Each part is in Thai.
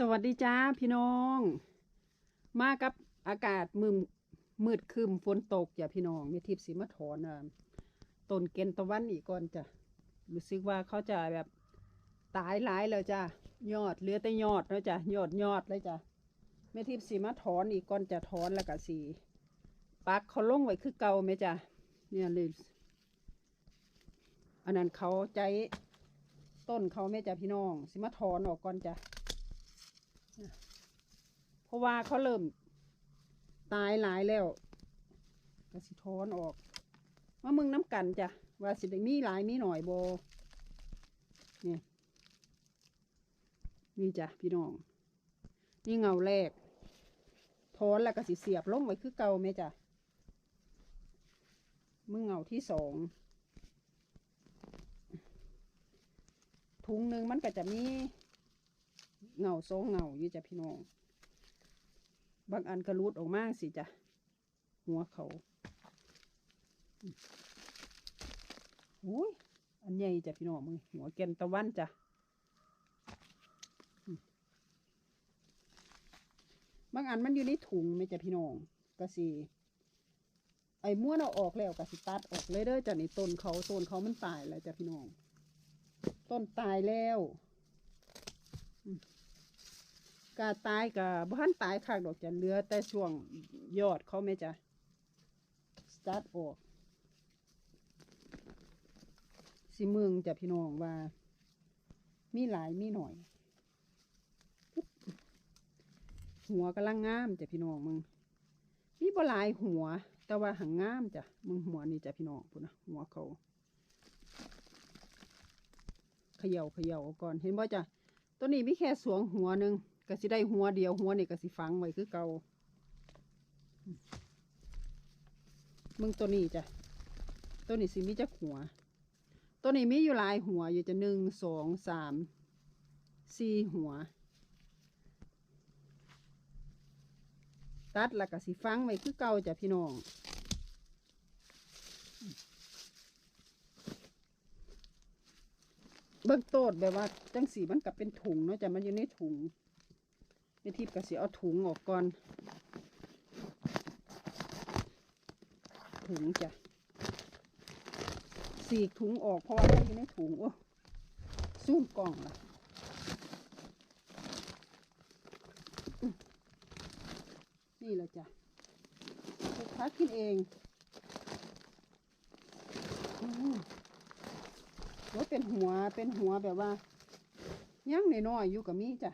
สวัสดีจ้าพี่น้อง มากับอากาศมืมมืดครึมฝนตกอย่าพี่น้องมีทิพย์สีมาถอนต้นเกณฑ์ตะวันอีกก่อนจ้ะรู้สึกว่าเขาจะแบบตายหลายแล้วจ้ะยอดเหลือแต่ยอดแล้วจ้ะยอดยอดเลยจ้ะแม่ทิพย์สีมาถอนอีกก่อนจะถอนแล้วก็สีปักเขาลงไว้คือเก่าไหมจ้ะเนี่ยเลยอันนั้นเขาใจต้นเขาไม่จ้ะพี่น้อง สิมาถอนออกก่อนจ้ะ เพราะว่าเขาเริ่ม ตายหลายแล้วก็สิถอนออกว่ามึงน้ำกันจ้ะว่าสิได้มีหลายมีหน่อยโบเนี่ยนี่จ้ะพี่น้อง นี่เงาแรกถอนแล้วก็สิเสียบลงไว้คือเก่าไหมจ้ะมึงเงาที่สองถุงหนึ่งมันก็จะมี เงาสองเงาอยู่จ้ะพี่น้อง บางอันก็รูดออกมาสิจ้ะ หัวเขาอุ้ยอันใหญ่จ้ะพี่น้องมึงหัวแกนตะวันจ้ะบางอันมันอยู่ในถุงไหมจ้ะพี่น้องก็สิไอ้ม้วนเอาออกแล้วก็สิตัดออกเลยเด้อจ้ะนี่ต้นเขาต้นเขามันตายแล้วจ้ะพี่น้อง ต้นตายแล้ว อืม กาตายกับบ้านตายคักดอกจะเหลือแต่ช่วงยอดเขาไหมจ้ะสตาร์ทออกสิเมืองจะพี่น้องว่า มีหลายมีหน่อย หัวกำลังงามจ้ะพี่น้องมึงมีบ่หลายหัว แต่ว่าหังงามจ้ะมึงหัวนี่จ้ะพี่น้องพูดนะหัวเขาเขย่าเขย่าเอาก่อนเห็นบ่จ้ะตัวนี้มีแค่สวงหัวหนึ่ง ก็สิได้หัวเดียวหัวนี่ก็สิฟังไว้คือเก่ามึงตัวนี้จ้ะ ตัวนี้สิมีจักหัว ตัวนี้มีอยู่หลายหัวอยู่จะหนึ่งสองสามสี่หัว ตัดแล้วก็สิฟังไว้คือเก่าจ้ะพี่น้องเบื้องต้นแบบว่าจังสีมันกับเป็นถุงเนาะจ้ะมันอยู่ในถุง ในทิพก็สิเอาถุงออกก่อน ถุงจ้ะสีกถุงออกเพราะว่ามันอยู่ในถุงโอ้ซูมกล่องละนี่แหละจ้ะลูกค้ากินเองอืมว่าเป็นหัวเป็นหัวแบบว่าย่างน้อยๆอยู่กับมีจ้ะ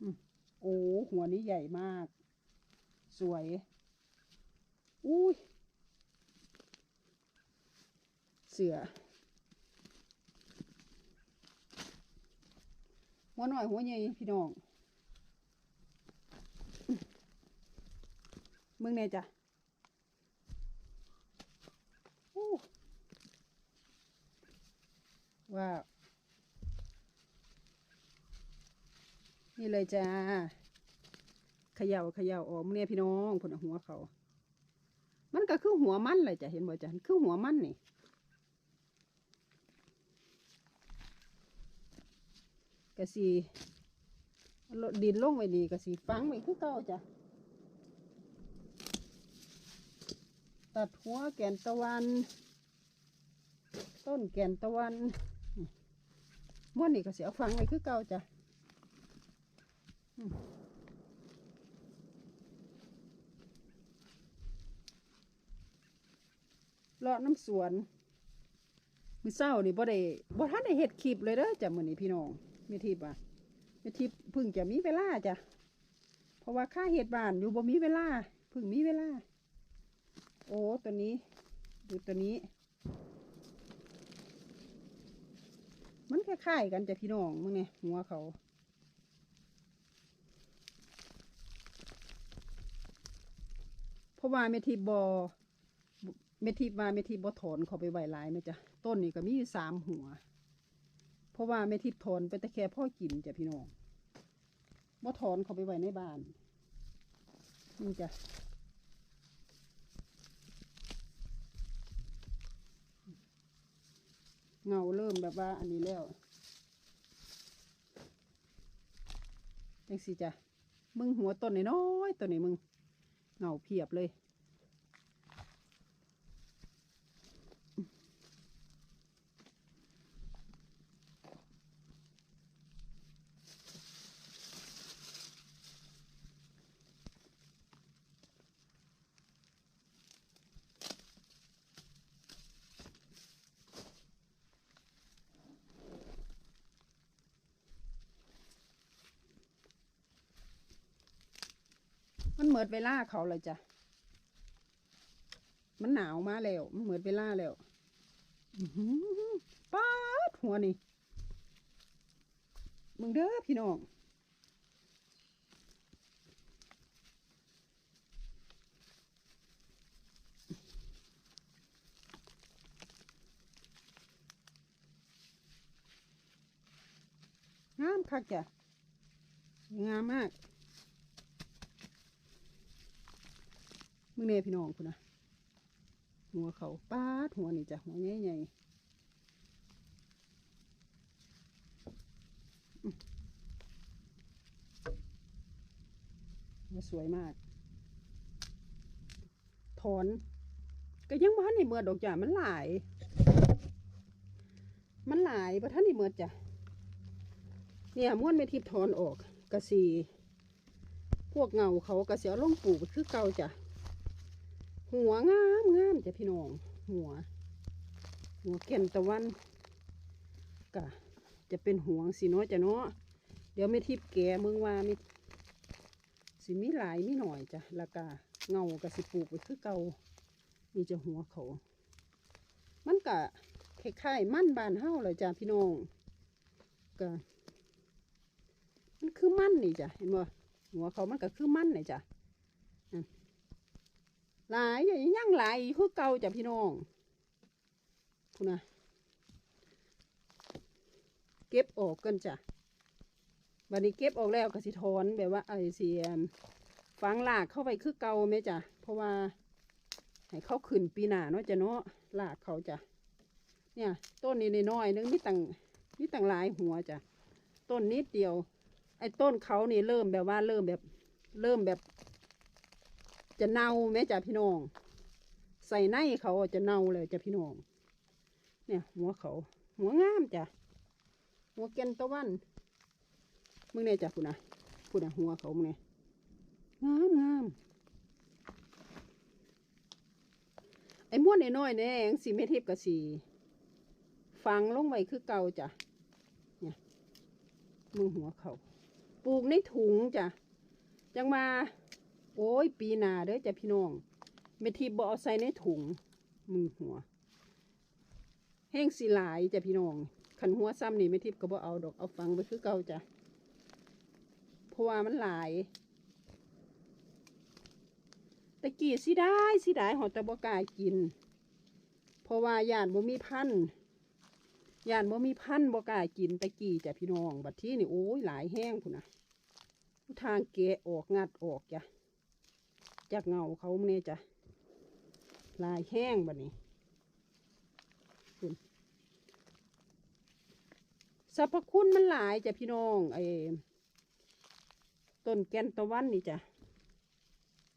อืม โอ้หัวนี้ใหญ่มาก สวย อุ้ย เสือ หัวหน่อยหัวใหญ่พี่น้อง มึงเนี่ยจ้ะว้าว นี่เลยจ้าเขย่าเขย่าออกเนี่ยพี่น้องผลหัวเขา มันก็คือหัวมันเลยจ้ะเห็นบ่จ้ะคือหัวมันนี่กะสีดินลงไว้ดีกะสีฟังไว้คือเก่าจ้ะตัดหัวแก่นตะวัน ต้นแก่นตะวันม้วนนี่ก็เสียฟังไว้คือเก่าจ้ะ เลาะน้ำสวน มือเศร้านี่บ่ได้บ่ทันได้เฮ็ดคลิปเลยเด้อจ้ะมื้อนี้พี่น้องมีทิพย์อะมีทิพพิ่งจะมีเวลาจ้ะเพราะว่าค่าเฮ็ดบ้านอยู่บ่มีเวลาพิ่งมีเวลา โอ้ตัวนี้ ดูตัวนี้ มันคล้ายๆกันจ้ะพี่น้องมึงเนี่ยหัวเขา เพราะว่าเมทีบอเมทีว่าเมทีบอถอนเขาไปไหวหลายนะจ๊ะต้นนี่ก็มีสามหัว เพราะว่าเมทีถอนไปแต่แค่พ่อกินจ้ะพี่น้องบอถอนเขาไปไหวในบ้านนี่จ้ะเงาเริ่มแบบว่าอันนี้แล้วจังสิจ้ะมึงหัวต้นน้อยๆตัวนี้มึง เงาเพียบเลย มันเหมิดเวลาเขาเลยจ้ะ มันหนาวมาแล้ว มันเหมิดเวลาแล้วอื้าดหัวนี่มึงเด้อพี่น้องงามคักจ้ะงามมาก มึงเนี่ยพี่น้องคุณนะหัวเขาป้าดหัวนี่จ้ะหัวใหญ่ใหญ่หัวสวยมาก ถอน ก็ยังบ้านในเมือดอกจ้ะมันหลาย มันหลายประท่านในเมือดจ้ะเนี่ยม้วนไม่ทิพถอนออกกระสีพวกเงาเขากระเสียลงปลูกคือเก่าจ้ะ หัวงามงามจ้ะพี่น้อง หัว หัวแก่นตะวันกะจะเป็นหัวสิเนาะจ้ะเนาะเดี๋ยวไม่ทิพย์แกเมืองว่ามีสิมีหลายมีหน่อยจ้ะล้วก็เงากะสิปลูกไปคือเก่านี่จะหัวเขา มันกะคล้ายๆมั่นบานเฮาเลยจ้ะพี่น้องกะมันคือมั่นนี่จ้ะเห็นบ่หัวเขามันก็คือมั่นนี่จ้ะ หลายอย่างยังหลายคือเก่าจ้ะพี่น้องคุณนะเก็บออกกันจ้ะบัดนี้เก็บออกแล้วก็สิถอนแบบว่าไอเสียฝังหลากเข้าไปคือเก่าไหมจ้ะเพราะว่าให้เขาขึ้นปีหน้าเนาะจ้ะเนาะหลากเขาจ้ะเนี่ยต้นนี้น้อยนึงมีตังมีตังหลายหัวจ้ะต้นนิดเดียว ไอ้ต้นเขานี่เริ่มแบบว่าเริ่มแบบ เริ่มแบบ จะเน่าแม่จ้ะพี่น้อง ใส่ในเขาจะเน่าเลยจ้ะพี่น้อง เนี่ย หัวเขา หัวงามจ้ะหัวแกนตะวันมึงเนี่ยจ้ะพูดนะพูดนะหัวเขามึงเนี่ยงามงามไอ้ม้วนน้อยๆเนี่ยยังสีเมทิพกับสีฟังลงไว้คือเก่าจ้ะเนี่ยมึงหัวเขาปลูกในถุงจ้ะจังมา โอ้ย ปีนาเด้อจ้ะพี่น้องเมทีบเอาใส่ในถุง มือหัว แห้งสีหลายจ้ะพี่น้องขันหัวซ้ำนี่เมทิบก็บ่เอาดอกเอาฟังไปคือเก่าจ้ะเพราะว่ามันหลายตะกี้สิได้สิได้หอตะบกล้ากิน เพราะว่าย่านบ่มีพันหย่านบ่มีพันบกล้ากินตะกี้จ้ะพี่น้อง บัดที่นี่โอ้ยหลายแห้งพุ่นนะทางเกะออกงัดออกจ้ะ จากเงาเขาเนี่ยจ้ะลายแห้งแบบนี้คุณสรรพคุณมันหลายจ้ะพี่น้องไอ้ต้นแกนตะวันนี่จ้ะ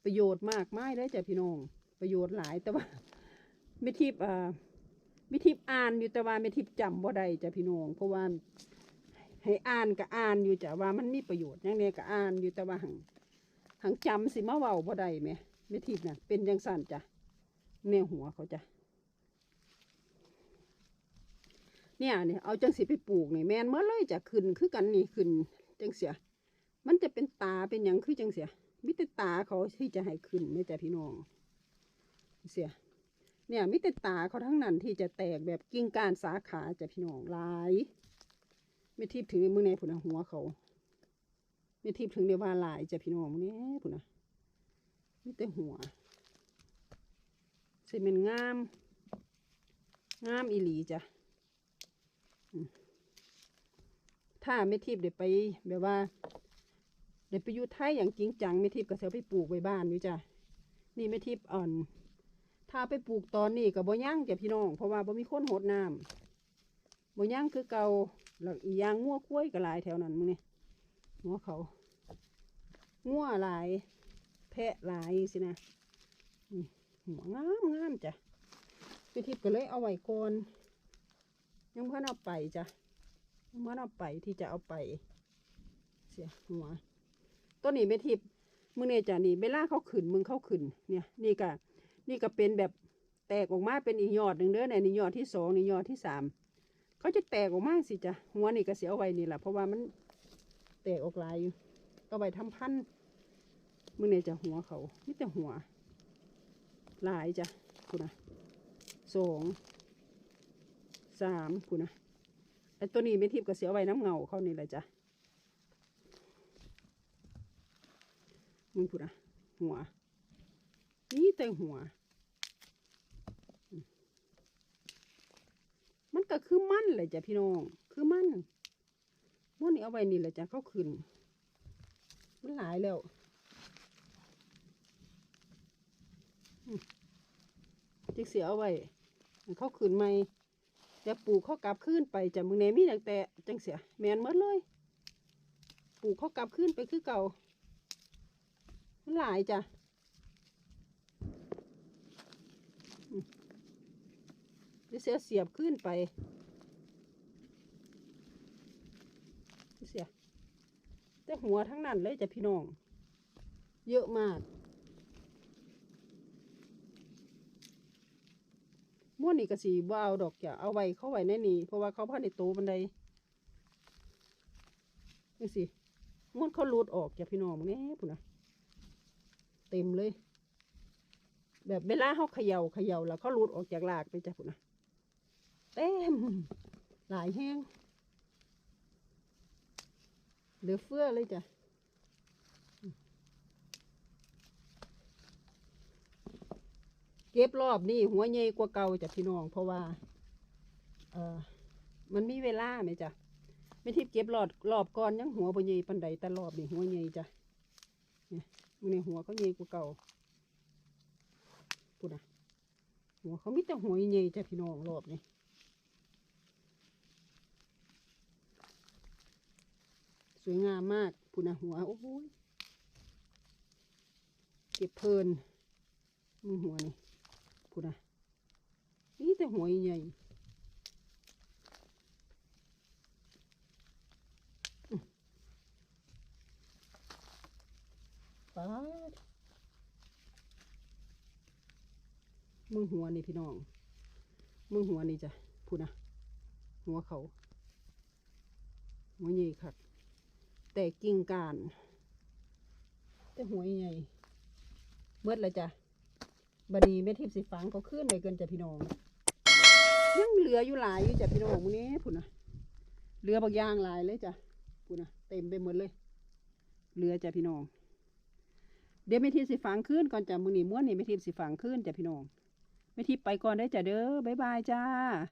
ประโยชน์มากมายเลยจ้ะพี่น้อง ประโยชน์หลายแต่ว่าไม่ทิพย์อ่าไม่ทิพย์อ่านอยู่แต่ว่าไม่ทิพย์จำบ่ได้จ้ะพี่น้องเพราะว่าให้อ่านก็อ่านอยู่จ้ะว่ามันมีประโยชน์อย่างนี้ก็อ่านอยู่แต่ว่าหัง หังจำสิมาเว้าบ่ได้ไหมไม่ทิพย์น่ะ เป็นจังสั่นจ้ะแนวหัวเขาจ้ะเนี่ยเนี่ยเอาจังสิไปปลูกนี่แมนเมื่อเลยจะขึ้นคือกันนี่ขึ้นจังเสีย มันจะเป็นตาเป็นยังคือจังเสียมิต่ตาเขาที่จะให้ขึ้นไม่จ้ะพี่น้อง เสีย เนี่ยมิต่ตาเขาทั้งนั้นที่จะแตกแบบกิ่งก้านสาขาจะพี่น้องลาย ไม่ทิพถึงมือในผุนหัวเขา ไม่ทิพถึงในว่าหลายจะพี่น้องเนี้ผุนะมีแต่หัวใส่เป็นงาม งามอีหลีจ้ะถ้าไม่ทิพเดี๋ยวไป แบบว่า เดี๋ยวไปอยู่ไทยอย่างจริงจังไม่ทิพก็เสียไปปลูกไว้บ้านอยู่จ้ะนี่ไม่ทิพอ่อน ถ้าไปปลูกตอนนี้กับบ่ย่างจ้ะพี่น้อง เพราะว่าบ่มีคนหดน้ำบ่ย่างคือเก่าแล้วอีย่างงัวกล้วยก็หลายแถวนั้นมึงนี่ หัวเขางัวหลาย แพะหลายสินะหัวงามงามจ้ะไปทิพย์ก็เลยเอาไว้ก่อนยังเพิ่นเอาไปจ้ะยังเพิ่นเอาไปที่จะเอาไป เสียหัวต้นนี้ไม่ทิพย์มึงเนี่ยจ้ะนี่เวลาเขาขึ้นมึงเขาขึ้นเนี่ย นี่ก็นี่ก็เป็นแบบแตกออกมาเป็นอีกยอดหนึ่งเด้อเนี่ยนี่ยอดที่สองนี่ยอดที่สามเขาจะแตกออกมาสิจ้ะหัวนี่ก็เสียเอาไว้นี่แหละเพราะว่ามัน แตกออกลายอยู่เอาไว้ทำพันธุ์มึงเนี่ยจะหัวเขานี่แต่หัว หลายจ้ะคุณนะสองสามคุณนะไอตัวนี้ไม่ทิพย์ก็เสียเอาไว้น้ำเงาเขานี่แหละจ้ะมึงพูดอะหัว นี่แต่หัวมมันก็คือมันเลยจ้ะพี่น้อง คือมัน ม้วนนี่เอาไว้นี่แหละจ้ะเขาขึ้น มันหลายแล้วจิกเสียเอาไว้ให้เขาขึ้นใหม่แต่ปลูกเขากลับขึ้นไปจะมึงเนมีตั้งแต่จังเสียแมนหมดเลย ปลูกเขากลับขึ้นไปคือเก่า มันหลายจ้ะอืมเดี๋ยวเสียเสียบขึ้นไปเสีย แต่หัวทั้งนั้นเลยจ้ะพี่น้อง เยอะมากม้วนนี่กระสีบ่เอาดอกจะเอาไว้เขาไว้ในนี่เพราะว่าเขาพันในโตบันไดนี่สิม้วนเขาลุดออกจ้ะพี่น้องแง่ปุ่นนะเต็มเลย แบบเวลาเขาเขย่าเขย่าแล้วเขาลุดออกจากหลากไปจ้ะพุ่นนะเต็มหลายแห้ง เหลือเฟือเลยจ้ะเก็บรอบนี่หัวใหญ่กว่าเก่าจ้ะพี่น้อง เพราะว่า เออมันมีเวลาไหมจ้ะไม่ทิพย์เก็บรอบรอบก่อนยังหัวบ่ใหญ่ปันใดแต่รอบนี่หัวใหญ่จ้ะมึงในหัวเขาใหญ่กว่าเก่าพูดนะหัวเขามีแต่หัวใหญ่จ้ะพี่น้องรอบนี้ สวยงามมากพูนหัว โอ้โหยเก็บเพลินมึงหัวนี่พูนะนี่แต่หัวใหญ่ป๊าดมึงหัวนี่พี่น้องมึงหัวนี่จ้ะพูดนะ หัวเขา หัวใหญ่คัก แต่กิ่งการ แต่หัวใหญ่เมื่อละจ้ะบันี้แม่ทิพย์สิฟังเขาขึ้นไปเกินจ้ะพี่น้อง ยังเหลืออยู่หลายอยู่จ้ะพี่น้องมื้อนี้พูดนะเหลือบางอย่างหลายเลยจ้ะพูดนะเต็มไปหมดเลย เหลือจ้ะพี่น้อง เดี๋ยวแม่ทิพย์สิฟังขึ้นก่อนจ้ะมื้อนี้ม้วนนี่แม่ทิพย์สิฟังขึ้นจ้ะพี่น้องแม่ทิพย์ไปก่อนได้จ้ะเด้อบ๊ายบายจ้า